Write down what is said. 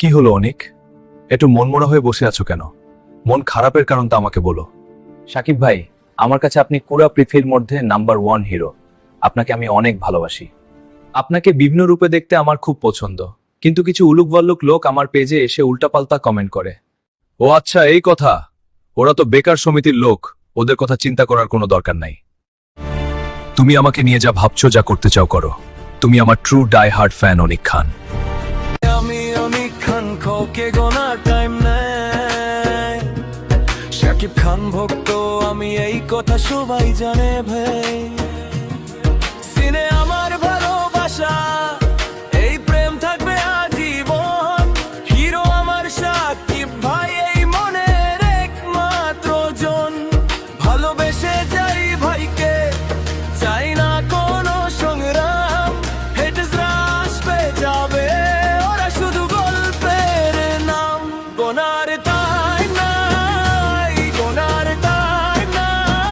কি হলো অনিক? একটু মনমরা হয়ে বসে আছো কেন? মন খারাপের কারণ কারণটা আমাকে বলো। সাকিব ভাই আমার কাছে আপনি পুরো পৃথিবীর মধ্যে নাম্বার ওয়ান হিরো আপনাকে আমি অনেক ভালোবাসি। আপনাকে বিভিন্ন রূপে দেখতে আমার খুব পছন্দ। কিন্তু কিছু উলুক বল্লুক লোক আমার পেজে এসে উল্টাপাল্টা কমেন্ট করে। ও আচ্ছা এই কথা? ওরা তো বেকার সমিতির লোক। ওদের কথা চিন্তা করার কোনো দরকার নাই। তুমি আমাকে নিয়ে যা ভাবছ যা করতে চাও করো। তুমি আমার true die hard fan Anik Khan. আমি অনেক খান গোনার টাইম নেই। শাকিব খান ভক্ত আমি এই কথা সবাই জানে ভাই।